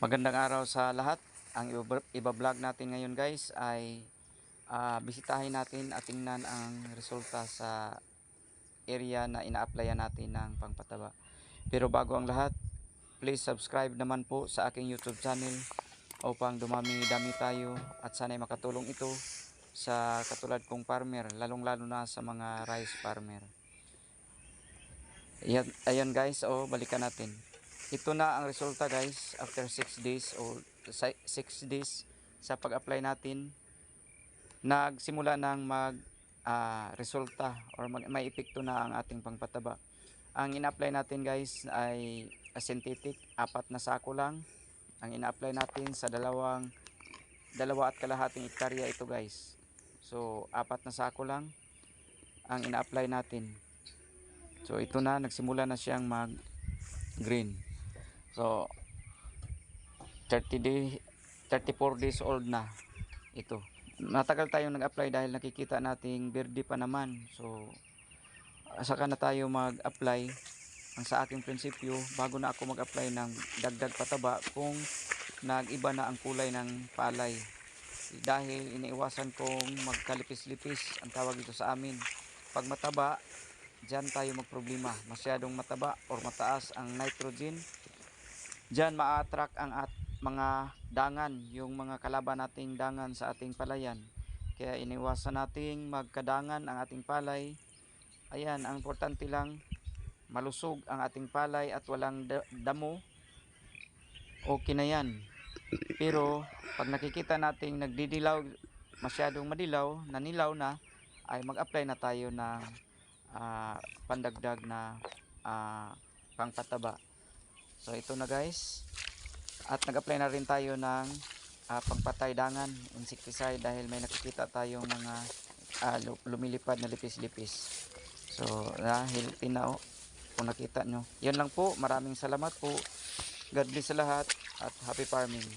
Magandang araw sa lahat. Ang iba- iba-vlog natin ngayon guys ay ah, bisitahin natin at tingnan ang resulta sa area na ina-applyan natin ng pangpataba. Pero bago ang lahat, please subscribe naman po sa aking YouTube channel upang dumami-dami tayo at sana'y makatulong ito sa katulad kong farmer, lalong-lalo na sa mga rice farmer. Ayan, ayan guys, oh, balikan natin. Ito na ang resulta guys after 6 days o 6 days sa pag-apply natin. Nagsimula ng mag ah, resulta or may epekto na ang ating pangpataba. Ang ina-apply natin guys ay synthetic, apat na sako lang. Ang ina-apply natin sa dalawang dalawa at kalahating ektarya ito guys. So, apat na sako lang ang ina-apply natin. So, ito na, nagsimula na siyang mag green. So, 30 day, 34 days old na ito. Matagal tayong nag-apply dahil nakikita nating verde pa naman. So, saka na tayo mag-apply. Ang sa aking prinsipyo, bago na ako mag-apply ng dagdag pataba kung nag-iba na ang kulay ng palay. Dahil iniiwasan kong magkalipis-lipis ang tawag dito sa amin. Pag mataba, dyan tayo magproblema. Masyadong mataba or mataas ang nitrogen. Dyan ma-attract ang at mga dangan, yung mga kalaban nating dangan sa ating palayan. Kaya iniwasan nating magkadangan ang ating palay. Ayan, ang importante lang, malusog ang ating palay at walang da- damo. Okay na yan. Pero pag nakikita nating nagdidilaw, masyadong madilaw, nanilaw na, ay mag-apply na tayo ng ah, pandagdag na ah, pangpataba. So ito na guys. At nag-apply na rin tayo ng ah, pangpatay dangan, insecticide dahil may nakikita tayong mga lu- lumilipad na lipis-lipis. So dahil tinao kung nakita nyo. Yan lang po. Maraming salamat po. God bless sa lahat at happy farming.